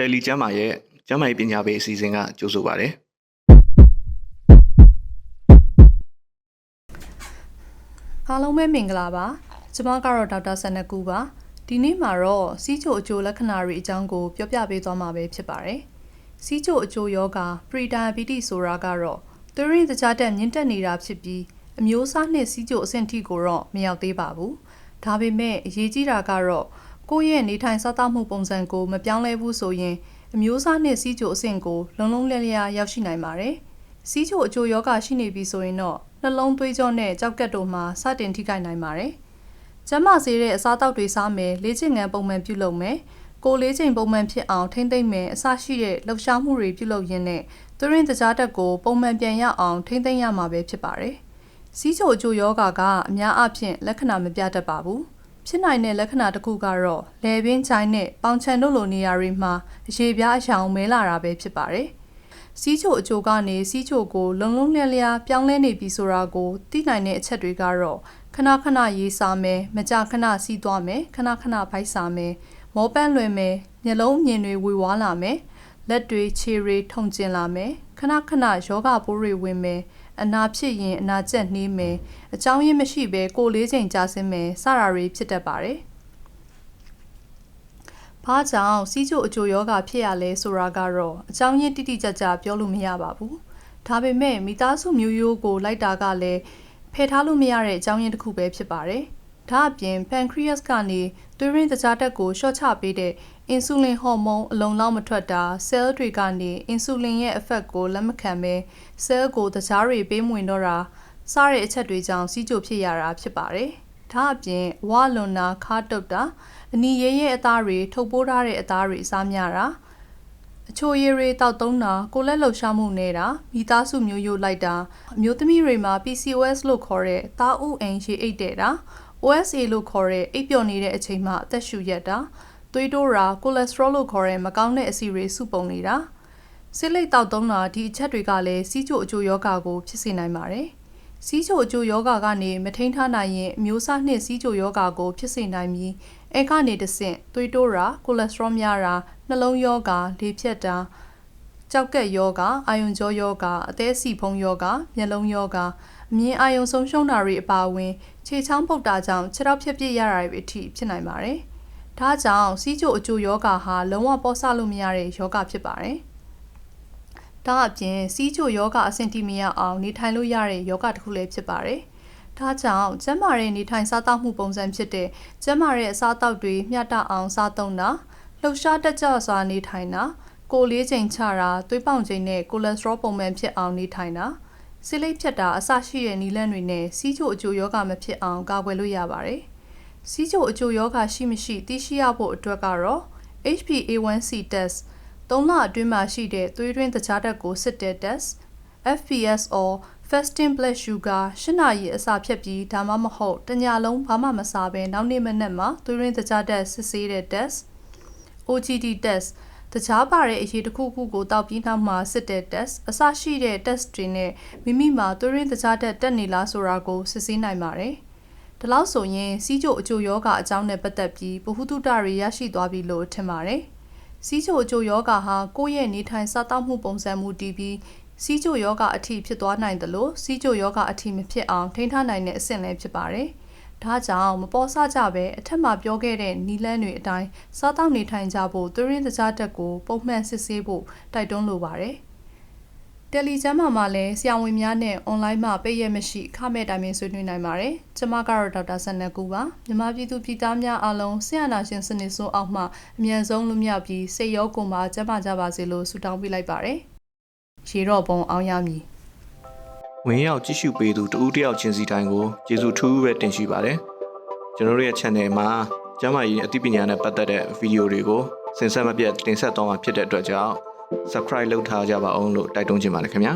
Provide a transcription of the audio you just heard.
တယ်လီကျမ်းမာရဲ့ကျမ်းမာရေးပညာပေးအစီအစဉ်ကကြိုဆိုပါရစေအားလုံးပဲမင်္ဂလာပါကျွန်မကတော့ဒေါက်တာဆန်နကူပါဒီနေ့မှာတော့စီးချိုအကျိုးလက္ခဏာတွေအကြောင်းကိုပြောပြပေးသွားမှာပဲဖြစ်ပါတယ်စီးချိုအကျိုးယောဂပရီဒါယဘီတိဆိုတာကတော့သွေးရင်းတခြားတက်မြင့်တက်နေတာဖြစ်ပြီးအမျိုးအစားနဲ့စီးချိုအဆင့်ထိကိုတော့မရောက်သေးပါဘူးဒါပေမဲ့အရေးကြီးတာကတော့ ကိုယ့်ရဲ့နေထိုင်စားသောက်မှုပုံစံကိုမပြောင်းလဲဘူးဆိုရင်အမျိုးအစားနဲ့စီးချိုအဆင့်ကိုလုံလုံလည်လည်ရောက်ရှိနိုင်ပါတယ်စီးချိုအကျိုးယောဂရှိနေပြီဆိုရင်တော့နှလုံးသွေးကြောနဲ့ကြောက်ကက်တို့မှာစတင်ထိခိုက်နိုင်ပါတယ်။ကျန်းမာစေတဲ့အစားအသောက်တွေစားမယ်၊လေ့ကျင့်ခန်းပုံမှန်ပြုလုပ်မယ်၊ကိုယ်လေးချိန်ပုံမှန်ဖြစ်အောင်ထိမ့်သိမ့်မယ်အစရှိတဲ့လှုပ်ရှားမှုတွေပြုလုပ်ရင်းနဲ့သွေးရင်းတကြားတက်ကိုပုံမှန်ပြန်ရအောင်ထိမ့်သိမ့်ရမှာပဲဖြစ်ပါတယ်။စီးချိုအကျိုးယောဂကအများအပြားလက္ခဏာမပြတတ်ပါဘူး။ ဖြစ်နိုင်တဲ့လက္ခဏာတစ်ခုကတော့လယ်ပင်ချိုင်းနဲ့ပေါင်ချန်တို့လိုနေရာတွေမှာအရေပြားအယောင်မဲလာတာပဲဖြစ်ပါတယ်။စီးချိုအချိုကနေစီးချိုကိုလုံလုံလျက်လျားပြောင်းလဲနေပြီဆိုတာကိုသိနိုင်တဲ့အချက်တွေကတော့ခဏခဏရေးစားမယ်မကြခဏစီးသွားမယ်ခဏခဏဘိုက်စားမယ်မောပန်းလွင်မယ်မျက်လုံးမြင်တွေဝေဝါးလာမယ်လက်တွေခြေတွေထုံကျင်လာမယ်ခဏခဏယောဂပိုးတွေဝင်မယ် အနာဖြစ်ရင်အနာကျက်နှေးမယ်အကြောင်းရင်းမရှိဘဲကိုယ်လေးချိန်ကြာစင်းမယ်စတာတွေဖြစ်တတ်ပါတယ်။ဘာကြောင့်စီးချိုအကျိုးယောဂဖြစ်ရလဲဆိုတာကတော့အကြောင်းရင်းတိတိကျကျပြောလို့မရပါဘူး။ဒါပေမဲ့မိသားစုမျိုးရိုးကိုလိုက်တာကလည်းဖယ်ထားလို့မရတဲ့အကြောင်းရင်းတစ်ခုပဲဖြစ်ပါတယ်။ဒါအပြင် pancreas ကနေသွေးရင်းတကြားတက်ကိုရှော့ချပေးတဲ့ အင်ဆူလင်ဟော်မုန်းအလုံးလောက်မထွက်တာ cell တွေကနေအင်ဆူလင်ရဲ့ effect ကိုလက်မခံဘဲ cell ကိုတကြားတွေပေးမဝင်တော့တာစတဲ့အချက်တွေကြောင့်စီးချိုဖြစ်ရတာဖြစ်ပါတယ်။ဒါအပြင်ဝါလွန်နာခါတုတ်တာအနီရဲရဲ့အသားတွေထုတ်ပိုးထားတဲ့အသားတွေစားများတာအချိုရည်တွေတောက်သုံးတာကိုလက်လှုပ်ရှားမှုနေတာမိသားစုမျိုးရိုးလိုက်တာအမျိုးသမီးတွေမှာ PCOS လို့ခေါ်တဲ့သားဥအိမ်ရေအိတ်တဲ့တာ OSA လို့ခေါ်တဲ့အိပ်ပျော်နေတဲ့အချိန်မှာအသက်ရှူရက်တာ သွေးတိုးတာကိုလက်စထရောလို့ခေါ်တဲ့မကောင်းတဲ့အဆီတွေစုပုံနေတာဆေးလိပ်တောက်သုံးတာဒီအချက်တွေကလည်းစီးချိုအကျိုးယောဂကိုဖြစ်စေနိုင်ပါတယ်စီးချိုအကျိုးယောဂကနေမထိန်ထားနိုင်ရင်အမျိုးအစားနှင့်စီးချိုယောဂကိုဖြစ်စေနိုင်ပြီးအဲကနေတဆင့်သွေးတိုးတာကိုလက်စထရောများတာနှလုံးယောဂလေဖြတ်တာကြောက်ကက်ယောဂအာယုံကြောယောဂအသေးစီဖုံးယောဂမျက်လုံးယောဂအမြင်အာယုံဆုံးရှုံးတာတွေအပါအဝင် ခြေချောင်းပုတ်တာကြောင့်ခြေထောက်ဖြစ်ဖြစ်ရတာတွေအထိဖြစ်နိုင်ပါတယ်။ ဒါကြောင့်စီးချိုအကျိုးယောဂဟာလုံးဝပေါ်ဆလို့မရတဲ့ယောဂဖြစ်ပါတယ်။ဒါအပြင်စီးချိုယောဂအဆင့်တိမရအောင်နေထိုင်လို့ရတဲ့ယောဂတစ်ခုလည်းဖြစ်ပါတယ်။ဒါကြောင့်ကျန်းမာတဲ့နေထိုင်စားသောက်မှုပုံစံဖြစ်တဲ့ကျန်းမာတဲ့အစားအသောက်တွေမျှတအောင်စားသုံးတာလှုပ်ရှားတက်ကြွစွာနေထိုင်တာကိုယ်လေးချိန်ချတာသွေးပေါင်ချိန်နဲ့ကိုလက်စထရောပုံမှန်ဖြစ်အောင်နေထိုင်တာဆီလိပ်ဖြတ်တာအစရှိတဲ့နီလန်းတွေနဲ့စီးချိုအကျိုးယောဂမဖြစ်အောင်ကာကွယ်လို့ရပါတယ်။ စီးချိုအကျိုးယောဂရှိမရှိသိရှိရဖို့အတွက်ကတော့ HbA1c test ၃လအတွင်းမှာရှိတဲ့သွေးတွင်းတခြားတက်ကိုစစ်တဲ့ test FPS or fasting blood sugar ၈နာရီအစာဖြတ်ပြီးဒါမှမဟုတ်တညလုံးဘာမှမစားဘဲနောက်နေ့မနက်မှာသွေးရင်းတကြားတက်စစ်ဆေးတဲ့ test OGD test တကြားပါတဲ့အရေးတစ်ခုခုကိုတောက်ပြီးနောက်မှာစစ်တဲ့ test အစရှိတဲ့ test တွေနဲ့မိမိမှာသွေးရင်းတကြားတက်တက်နေလားဆိုတာကိုစစ်ဆေးနိုင်ပါတယ်။ ဒါလို့ဆိုရင်စီးချိုအကျိုးယောဂအကြောင်းနဲ့ပတ်သက်ပြီးဗဟုသုတတွေရရှိသွားပြီလို့ထင်ပါတယ်။စီးချိုအကျိုးယောဂဟာကိုယ့်ရဲ့နေထိုင်စားသောက်မှုပုံစံမူတည်ပြီးစီးချိုယောဂအထိဖြစ်သွားနိုင်တယ်လို့စီးချိုယောဂအထိမဖြစ်အောင်ထိန်းထားနိုင်တဲ့အဆင့်လည်းဖြစ်ပါတယ်။ဒါကြောင့်မပေါ်ဆကြပဲအထက်မှာပြောခဲ့တဲ့နီလန်းတွေအတိုင်းစားတောက်နေထိုင်ကြဖို့သွေးရင်းတကြားတက်ကိုပုံမှန်စစ်ဆေးဖို့တိုက်တွန်းလိုပါတယ်။ တယ်လီကျမ်းမာမှာလည်းဆရာဝန်များနဲ့အွန်လိုင်းမှာပိတ်ရမရှိခမဲ့တိုင်ပင်ဆွေးနွေးနိုင်ပါတယ်။ကျွန်မကတော့ဒေါက်တာဆန်နကူပါ။မြန်မာပြည်သူပြည်သားများအားလုံးဆရာနာရှင်စနစ်ဆိုးအောင်မှအမြန်ဆုံးလွတ်မြောက်ပြီးစိတ်ရောကိုယ်ပါကျန်းမာကြပါစေလို့ဆုတောင်းပေးလိုက်ပါတယ်။ရေတော့ပုံအောင်ရမည်ဝင်ရောက်ကြည့်ရှုပေးသူတဦးတစ်ယောက်ချင်းစီတိုင်းကိုကျေးဇူးထူးပဲတင်ရှိပါတယ်ကျွန်တော်တို့ရဲ့ channel မှာကျမ်းမာရေးအသိပညာနဲ့ပတ်သက်တဲ့ဗီဒီယိုတွေကိုစင်ဆက်မပြတ်တင်ဆက်သွားမှာဖြစ်တဲ့အတွက်ကြောင့် subscribe လုပ်ထားကြပါအောင်လို့တိုက်တွန်းချင်ပါတယ်ခင်ဗျာ